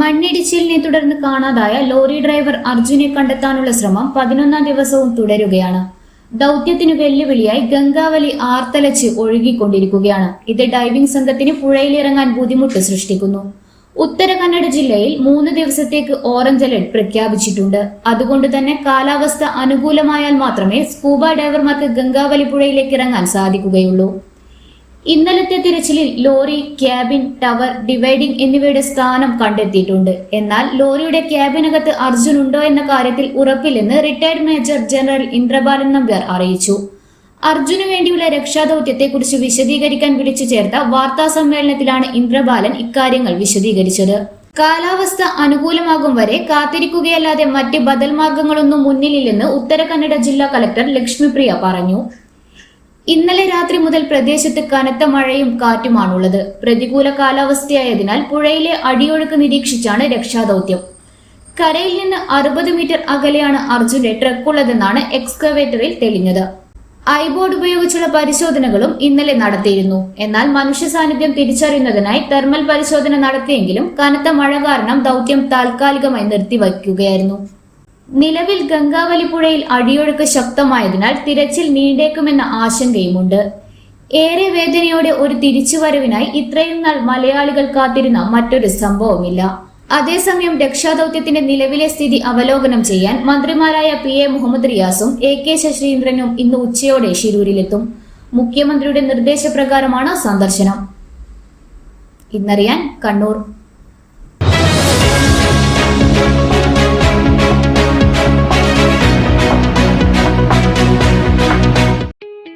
മണ്ണിടിച്ചിലിനെ തുടർന്ന് കാണാതായ lorry driver അർജുനെ കണ്ടെത്താനുള്ള ശ്രമം പതിനൊന്നാം ദിവസവും തുടരുകയാണ്. ദൗത്യത്തിന് വെല്ലുവിളിയായി ഗംഗാവലി ആർത്തലച്ച് ഒഴുകിക്കൊണ്ടിരിക്കുകയാണ്. ഇത് ഡൈവിംഗ് സംഘത്തിന് പുഴയിലിറങ്ങാൻ ബുദ്ധിമുട്ട് സൃഷ്ടിക്കുന്നു. ഉത്തര കന്നഡ ജില്ലയിൽ മൂന്ന് ദിവസത്തേക്ക് ഓറഞ്ച് അലർട്ട് പ്രഖ്യാപിച്ചിട്ടുണ്ട്. അതുകൊണ്ട് തന്നെ കാലാവസ്ഥ അനുകൂലമായാൽ മാത്രമേ സ്കൂബ ഡൈവർമാർക്ക് ഗംഗാവലി പുഴയിലേക്ക് ഇറങ്ങാൻ സാധിക്കുകയുള്ളൂ. ഇന്നലത്തെ തിരച്ചിലിൽ ലോറി ക്യാബിൻ ടവർ ഡിവൈഡിംഗ് എന്നിവയുടെ സ്ഥാനം കണ്ടെത്തിയിട്ടുണ്ട്. എന്നാൽ ലോറിയുടെ ക്യാബിനകത്ത് അർജുൻ ഉണ്ടോ എന്ന കാര്യത്തിൽ ഉറപ്പില്ലെന്ന് retired major general Indrabalan Nambiar അറിയിച്ചു. അർജുനു വേണ്ടിയുള്ള രക്ഷാദൌത്യത്തെക്കുറിച്ച് വിശദീകരിക്കാൻ വിളിച്ചു ചേർത്ത വാർത്താ സമ്മേളനത്തിലാണ് ഇന്ദ്രബാലൻ ഇക്കാര്യങ്ങൾ വിശദീകരിച്ചത്. കാലാവസ്ഥ അനുകൂലമാകും വരെ കാത്തിരിക്കുകയല്ലാതെ മറ്റ് ബദൽ മാർഗങ്ങളൊന്നും മുന്നിലില്ലെന്ന് ഉത്തര കന്നഡ ജില്ലാ കലക്ടർ ലക്ഷ്മിപ്രിയ പറഞ്ഞു. ഇന്നലെ രാത്രി മുതൽ പ്രദേശത്ത് കനത്ത മഴയും കാറ്റുമാണുള്ളത്. പ്രതികൂല കാലാവസ്ഥയായതിനാൽ പുഴയിലെ അടിയൊഴുക്ക് നിരീക്ഷിച്ചാണ് രക്ഷാദൌത്യം. കരയിൽ നിന്ന് അറുപത് മീറ്റർ അകലെയാണ് അർജുന്റെ ട്രക്കുള്ളതെന്നാണ് എക്സ്കവേറ്ററിൽ തെളിഞ്ഞത്. ഐബോർഡ് ഉപയോഗിച്ചുള്ള പരിശോധനകളും ഇന്നലെ നടത്തിയിരുന്നു. എന്നാൽ മനുഷ്യ സാന്നിധ്യം തിരിച്ചറിയുന്നതിനായി തെർമൽ പരിശോധന നടത്തിയെങ്കിലും കനത്ത മഴ കാരണം ദൗത്യം താൽക്കാലികമായി നിർത്തിവയ്ക്കുകയായിരുന്നു. നിലവിൽ ഗംഗാവലി പുഴയിൽ അടിയൊഴുക്ക് ശക്തമായതിനാൽ തിരച്ചിൽ നീണ്ടേക്കുമെന്ന ആശങ്കയുമുണ്ട്. ഏറെ വേദനയോടെ ഒരു തിരിച്ചുവരവിനായി ഇത്രയും നാൾ മലയാളികൾ കാത്തിരുന്ന മറ്റൊരു സംഭവമില്ല അതേസമയം രക്ഷാദൌത്യത്തിന്റെ നിലവിലെ സ്ഥിതി അവലോകനം ചെയ്യാൻ മന്ത്രിമാരായ പി എ മുഹമ്മദ് റിയാസും എ കെ ശശീന്ദ്രനും ഇന്ന് ഉച്ചയോടെ ഷിരൂരിലെത്തും മുഖ്യമന്ത്രിയുടെ നിർദ്ദേശപ്രകാരമാണ് സന്ദർശനം. ഇന്നറിയാൻ കണ്ണൂർ.